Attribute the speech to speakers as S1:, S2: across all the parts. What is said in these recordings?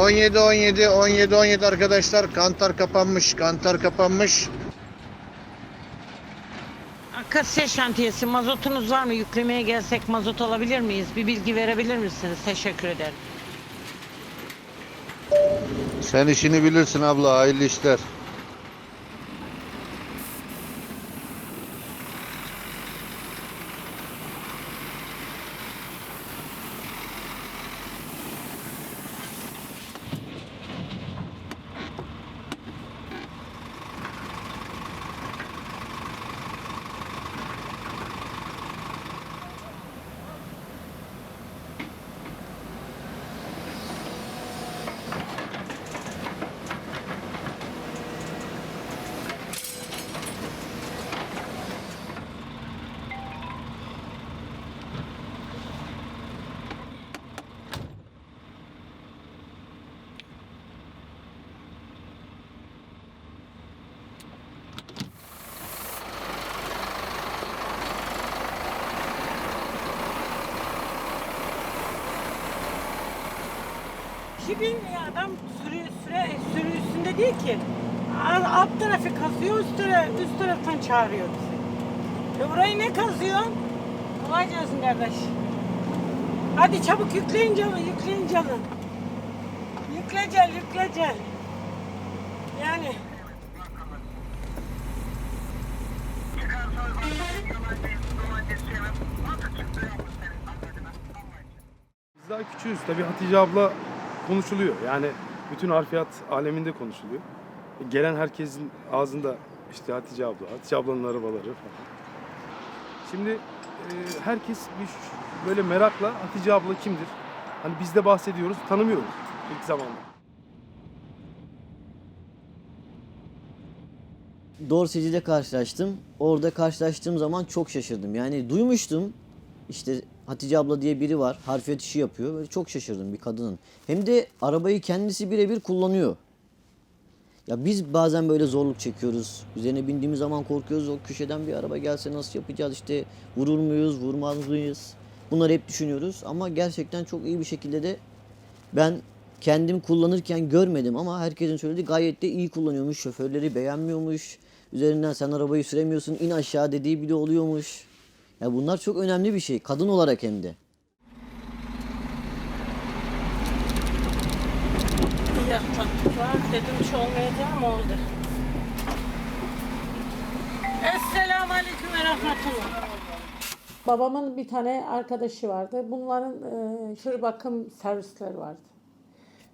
S1: 17 17 17 17 arkadaşlar kantar kapanmış kantar kapanmış.
S2: Akasya şantiyesi mazotunuz var mı? Yüklemeye gelsek mazot alabilir miyiz? Bir bilgi verebilir misiniz? Teşekkür ederim.
S1: Sen işini bilirsin abla hayırlı işler.
S2: Ki bilmiyor adam sürü, süre, sürü üstünde değil ki. Alt, tarafı kazıyor, üst, taraf, üst taraftan çağırıyor bizi. E burayı ne kazıyor? Kolay gelsin kardeş. Hadi çabuk yükleyin canı, yükleyin canı. Yükle gel, yükle gel. Yani
S3: Biz daha küçüğüz. Tabii Hatice abla konuşuluyor. Yani bütün harfiyat aleminde konuşuluyor. E, Gelen herkesin ağzında işte Hatice abla, Hatice ablanın arabaları falan. Şimdi e, herkes bir böyle merakla Hatice abla kimdir? Hani biz de bahsediyoruz, tanımıyoruz ilk zamanda.
S4: Dorsey'de karşılaştım. Orada karşılaştığım zaman çok şaşırdım. Yani duymuştum. İşte Hatice abla diye biri var. Harfiyat işi yapıyor. Böyle çok şaşırdım bir kadının. Hem de arabayı kendisi birebir kullanıyor. Ya biz bazen böyle zorluk çekiyoruz. Üzerine bindiğimiz zaman korkuyoruz. O köşeden bir araba gelse nasıl yapacağız? İşte vurur muyuz, vurmaz mıyız? Bunları hep düşünüyoruz. Ama gerçekten çok iyi bir şekilde de ben kendim kullanırken görmedim ama herkesin söylediği gayet de iyi kullanıyormuş. Şoförleri beğenmiyormuş. Üzerinden sen arabayı süremiyorsun in aşağı dediği bile oluyormuş. Ya bunlar çok önemli bir şey. Kadın olarak hem de.
S2: Yattım. Var dedim hiç olmayacak ama oldu. Esselamu Aleyküm ve Rahmetullah. Babamın bir tane arkadaşı vardı. Bunların e, şur bakım servisleri vardı.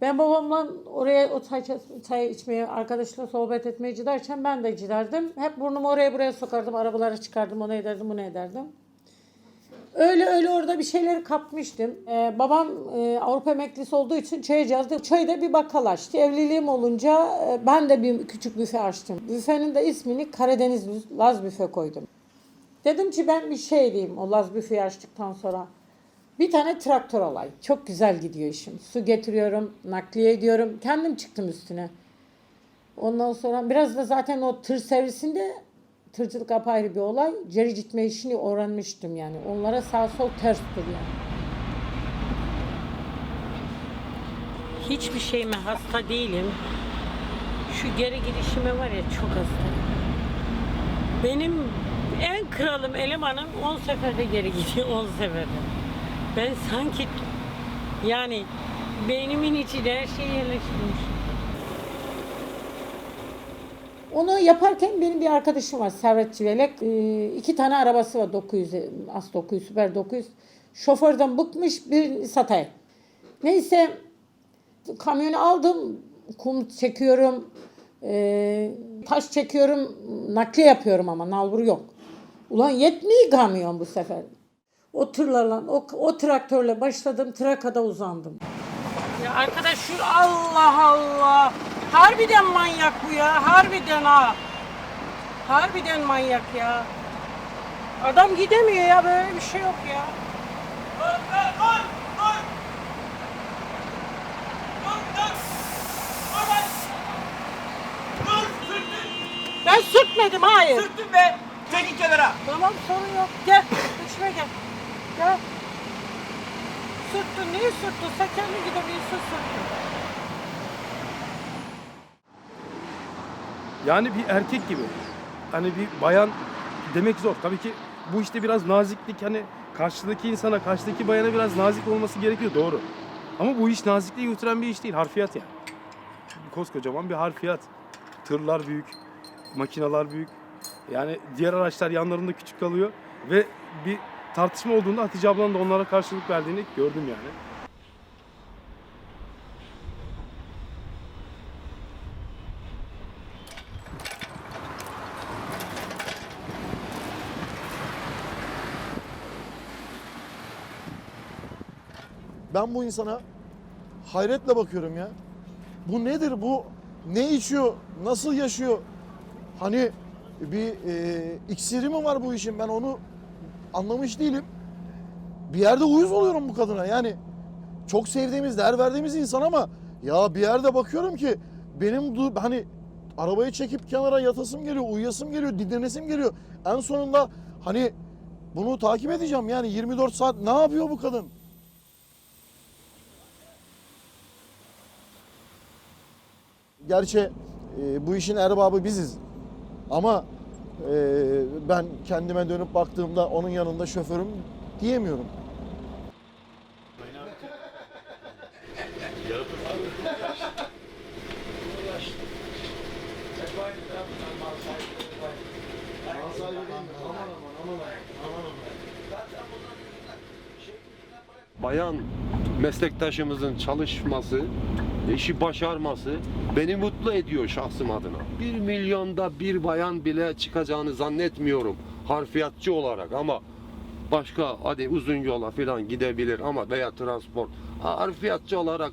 S2: Ben babamla oraya o çay, çay içmeye, arkadaşla sohbet etmeye giderken ben de giderdim. Hep burnumu oraya buraya sokardım, arabalara çıkardım, onu ederdim, bunu ederdim. Öyle öyle orada bir şeyleri kapmıştım. Ee, babam e, Avrupa emeklisi olduğu için çay yazdı. Çayda bir bakkal. Evliliğim olunca e, ben de bir küçük büfe açtım. Büfenin de ismini Karadeniz Laz Büfe koydum. Dedim ki ben bir şey diyeyim o Laz Büfe'yi açtıktan sonra. Bir tane traktör olay. Çok güzel gidiyor işim. Su getiriyorum, nakliye ediyorum. Kendim çıktım üstüne. Ondan sonra biraz da zaten o tır servisinde tırcılık apayrı bir olay. Geri gitme işini öğrenmiştim yani. Onlara sağ sol terstir yani. Hiçbir şeyime hasta değilim. Şu geri gidişime var ya çok hastayım. Benim en kralım elemanım 10 seferde geri gidiyor 10 seferde. Ben sanki yani beynimin içinde her şey yerleştirmiş. Onu yaparken benim bir arkadaşım var Servet Civelek. Ee, iki tane arabası var 900, As 900, Süper 900. Şoförden bıkmış bir satay. Neyse kamyonu aldım. Kum çekiyorum. ee, taş çekiyorum. Nakliye yapıyorum ama nalbur yok. Ulan yetmiyor kamyon bu sefer. O tırlarla, o, o traktörle başladım. Trakada uzandım. Ya arkadaş şu Allah Allah. Harbiden manyak bu ya. Harbiden ha. Harbiden manyak ya. Adam gidemiyor ya böyle bir şey yok ya. Ben sürtmedim hayır.
S5: Sürttün be. Çekin kenara.
S2: Tamam sorun yok. Gel. İçime gel dakika sürttü. Niye sürttü? Kendi gidip insu sürttü.
S3: Yani bir erkek gibi. Hani bir bayan demek zor. Tabii ki bu işte biraz naziklik hani karşıdaki insana, karşıdaki bayana biraz nazik olması gerekiyor doğru. Ama bu iş nazikliği götüren bir iş değil. Harfiyat yani. Koskocaman bir harfiyat. Tırlar büyük, makinalar büyük. Yani diğer araçlar yanlarında küçük kalıyor ve bir tartışma olduğunda Hatice ablanın da onlara karşılık verdiğini gördüm yani.
S6: Ben bu insana hayretle bakıyorum ya. Bu nedir bu? Ne içiyor? Nasıl yaşıyor? Hani bir e, iksiri mi var bu işin? Ben onu anlamış değilim. Bir yerde uyuz oluyorum bu kadına. Yani çok sevdiğimiz, değer verdiğimiz insan ama ya bir yerde bakıyorum ki benim hani arabayı çekip kenara yatasım geliyor, uyuyasım geliyor, dinlenesim geliyor. En sonunda hani bunu takip edeceğim. Yani 24 saat ne yapıyor bu kadın? Gerçi e, bu işin erbabı biziz. Ama ben kendime dönüp baktığımda onun yanında şoförüm diyemiyorum.
S7: bayan meslektaşımızın çalışması, işi başarması beni mutlu ediyor şahsım adına. Bir milyonda bir bayan bile çıkacağını zannetmiyorum harfiyatçı olarak ama başka hadi uzun yola falan gidebilir ama veya transport harfiyatçı olarak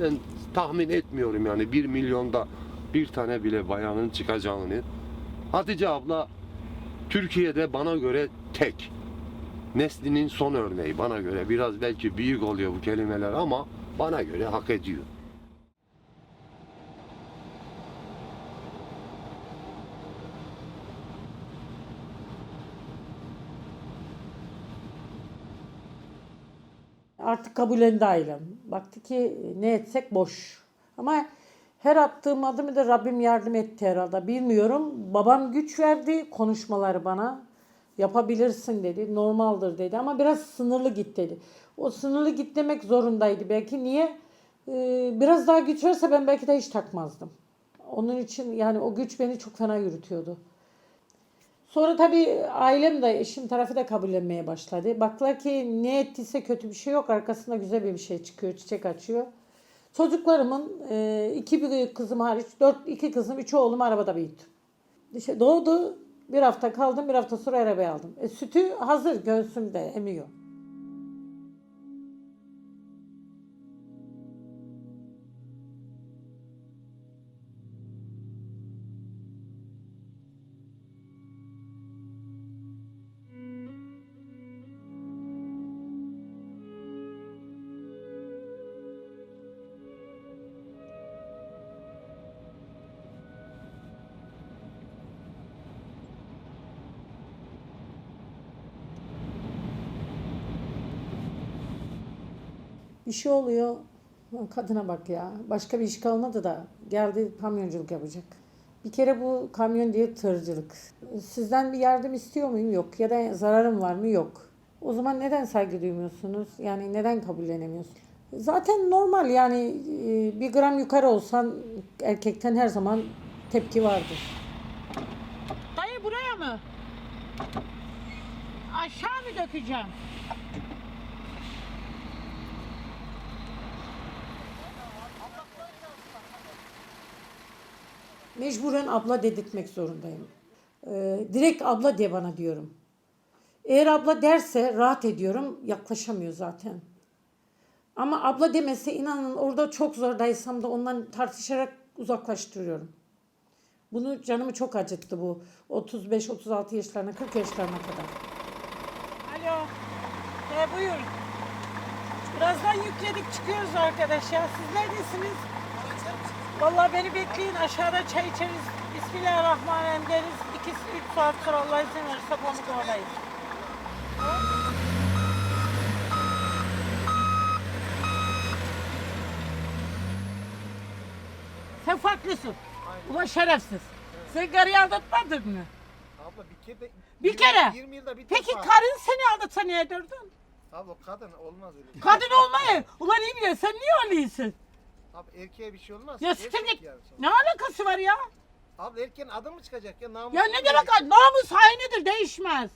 S7: ben tahmin etmiyorum yani bir milyonda bir tane bile bayanın çıkacağını. Hatice abla Türkiye'de bana göre tek neslinin son örneği bana göre. Biraz belki büyük oluyor bu kelimeler ama bana göre hak ediyor.
S2: Artık kabullendi ailem. Baktı ki ne etsek boş. Ama her attığım adımı da Rabbim yardım etti herhalde. Bilmiyorum. Babam güç verdi konuşmaları bana. Yapabilirsin dedi. Normaldir dedi. Ama biraz sınırlı git dedi. O sınırlı git demek zorundaydı. Belki niye? Ee, biraz daha güç verse ben belki de hiç takmazdım. Onun için yani o güç beni çok fena yürütüyordu. Sonra tabii ailem de eşim tarafı da kabullenmeye başladı. Baktılar ki ne ettiyse kötü bir şey yok. Arkasında güzel bir şey çıkıyor, çiçek açıyor. Çocuklarımın e, iki büyük kızım hariç dört iki kızım, üç oğlum arabada büyüttüm. İşte doğdu. Bir hafta kaldım, bir hafta sonra arabaya aldım. E, sütü hazır göğsümde emiyor. Bir şey oluyor. Kadına bak ya. Başka bir iş kalmadı da geldi kamyonculuk yapacak. Bir kere bu kamyon değil tırcılık. Sizden bir yardım istiyor muyum? Yok. Ya da zararım var mı? Yok. O zaman neden saygı duymuyorsunuz? Yani neden kabullenemiyorsunuz? Zaten normal yani e, bir gram yukarı olsan erkekten her zaman tepki vardır.
S8: Dayı buraya mı? Aşağı mı dökeceğim?
S2: Mecburen abla dedirtmek zorundayım. Ee, direkt abla de bana diyorum. Eğer abla derse rahat ediyorum. Yaklaşamıyor zaten. Ama abla demese inanın orada çok zordaysam da ondan tartışarak uzaklaştırıyorum. Bunu canımı çok acıttı bu 35-36 yaşlarına 40 yaşlarına kadar.
S8: Alo. E, buyur. Birazdan yükledik çıkıyoruz arkadaş ya. Siz neredesiniz? Vallahi beni bekleyin aşağıda çay içeriz. Bismillahirrahmanirrahim deriz. 2-3 saat sonra Allah izin verirse pamuk oradayız. Sen farklısın. Ulan şerefsiz. Sen karıyı aldatmadın mı?
S1: Abla bir kere
S8: Bir kere.
S1: 20 yılda bir
S8: Peki
S1: defa.
S8: karın seni aldatsa niye durdun?
S1: Abla kadın olmaz öyle.
S8: Kadın olmayı. Ulan iyi biliyor sen niye öylesin?
S1: Abi erkeğe bir şey olmaz.
S8: Ya
S1: Erkek yani sonuçta.
S8: Ne alakası var ya?
S1: Abla erkeğin adı mı çıkacak ya? Namus
S8: Ya ne demek namus hainidir değişmez.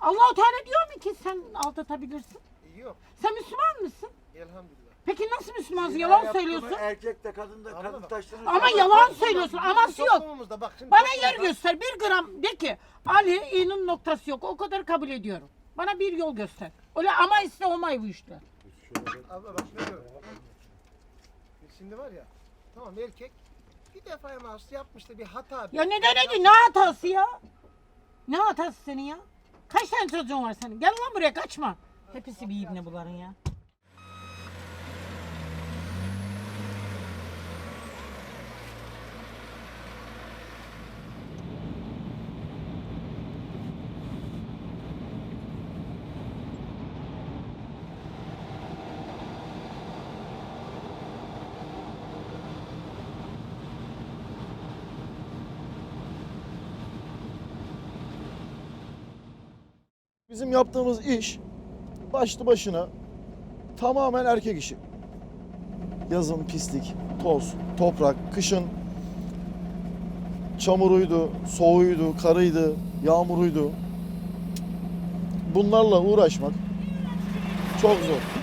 S8: Allah-u Teala diyor mu ki sen aldatabilirsin?
S1: Yok.
S8: Sen Müslüman mısın?
S1: Elhamdülillah.
S8: Peki nasıl Müslümansın? Yalan söylüyorsun.
S9: Erkek de kadın da kadın taşlanır.
S8: Ama yalan söylüyorsun. Aması yok.
S1: Toplumumuzda bak şimdi
S8: Bana
S1: toplumda-
S8: yer göster. Bir gram de ki Ali i'nin noktası yok. O kadar kabul ediyorum. Bana bir yol göster. Öyle ama iste olmay bu işte.
S1: Abla bak ne diyorum. Şimdi var ya. Tamam erkek bir defa mahsus yapmıştı bir hata.
S8: Ya neden neydi? Ne hatası ya? Ne hatası senin ya? Kaç tane çocuğun var senin? Gel lan buraya kaçma. Hepsi bir ibne bunların ya.
S6: Bizim yaptığımız iş başlı başına tamamen erkek işi. Yazın pislik, toz, toprak, kışın çamuruydu, soğuğuydu, karıydı, yağmuruydu. Bunlarla uğraşmak çok zor.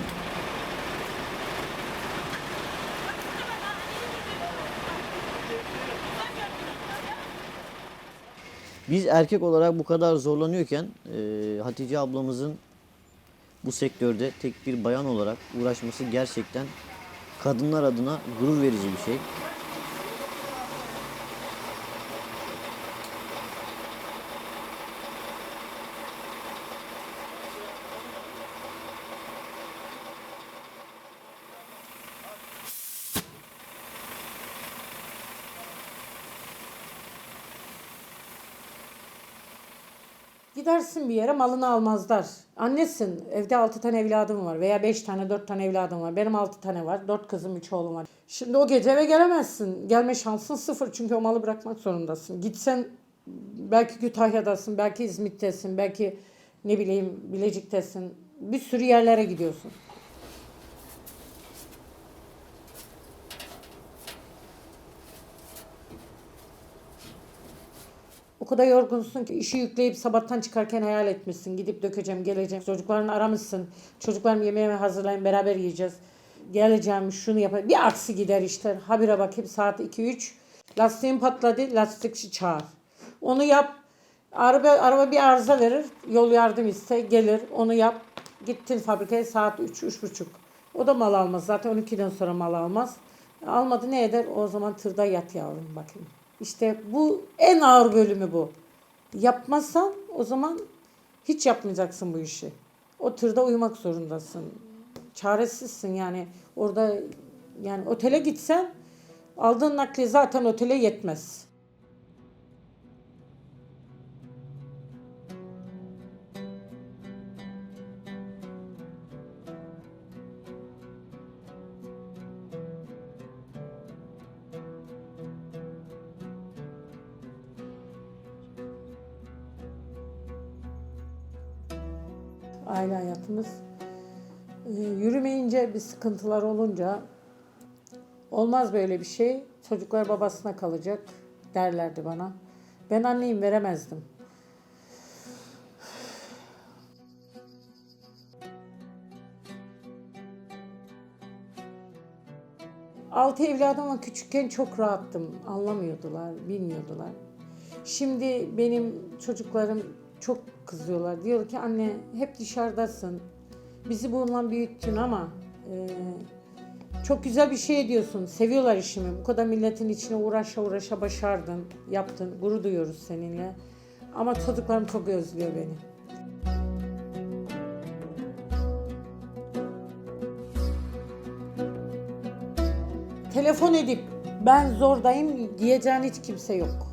S4: Biz erkek olarak bu kadar zorlanıyorken e, Hatice ablamızın bu sektörde tek bir bayan olarak uğraşması gerçekten kadınlar adına gurur verici bir şey.
S2: Gidersin bir yere malını almazlar. Annesin evde altı tane evladım var veya beş tane dört tane evladım var. Benim altı tane var. Dört kızım üç oğlum var. Şimdi o gece eve gelemezsin. Gelme şansın sıfır çünkü o malı bırakmak zorundasın. Gitsen belki Kütahya'dasın, belki İzmit'tesin, belki ne bileyim Bilecik'tesin. Bir sürü yerlere gidiyorsun. Kadar yorgunsun ki işi yükleyip sabahtan çıkarken hayal etmişsin. Gidip dökeceğim, geleceğim. Çocuklarını aramışsın. Çocuklarım yemeğimi hazırlayın, beraber yiyeceğiz. Geleceğim, şunu yapayım. Bir aksi gider işte. Habire bakayım saat 2-3. Lastiğim patladı, lastikçi çağır. Onu yap. Araba, araba bir arıza verir. Yol yardım iste, gelir. Onu yap. Gittin fabrikaya saat 3, 3.30. O da mal almaz. Zaten 12'den sonra mal almaz. Almadı ne eder? O zaman tırda yat yavrum bakayım. İşte bu en ağır bölümü bu. Yapmazsan o zaman hiç yapmayacaksın bu işi. O tırda uyumak zorundasın. Çaresizsin yani. Orada yani otele gitsen aldığın nakliye zaten otele yetmez. Yürümeyince bir sıkıntılar olunca olmaz böyle bir şey. Çocuklar babasına kalacak derlerdi bana. Ben anneyim veremezdim. Altı evladım küçükken çok rahattım. Anlamıyordular, bilmiyordular. Şimdi benim çocuklarım çok kızıyorlar. Diyor ki anne hep dışarıdasın. Bizi bununla büyüttün ama çok güzel bir şey diyorsun. Seviyorlar işimi. Bu kadar milletin içine uğraşa uğraşa başardın, yaptın. Gurur duyuyoruz seninle. Ama çocuklarım çok özlüyor beni. Telefon edip ben zordayım diyeceğin hiç kimse yok.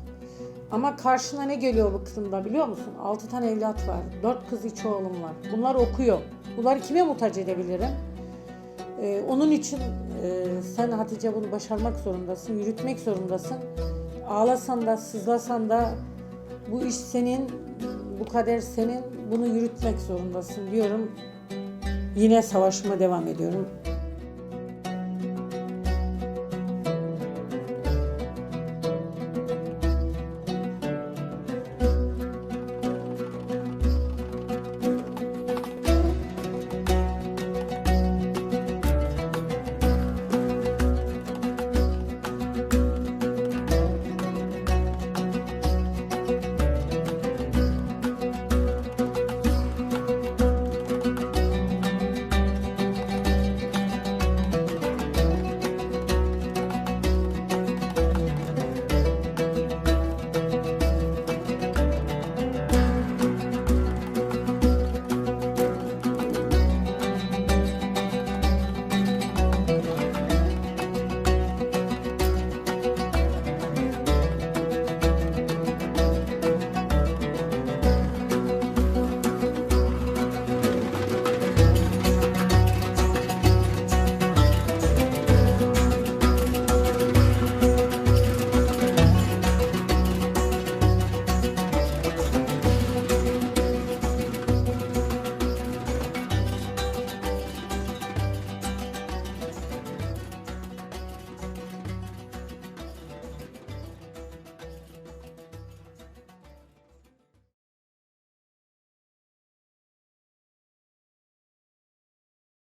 S2: Ama karşına ne geliyor bu kısımda biliyor musun? 6 tane evlat var. 4 kız 3 oğlum var. Bunlar okuyor. Bunları kime muhtaç edebilirim? Ee, onun için e, sen Hatice bunu başarmak zorundasın, yürütmek zorundasın. ağlasan da sızlasan da bu iş senin, bu kader senin, bunu yürütmek zorundasın diyorum. Yine savaşıma devam ediyorum.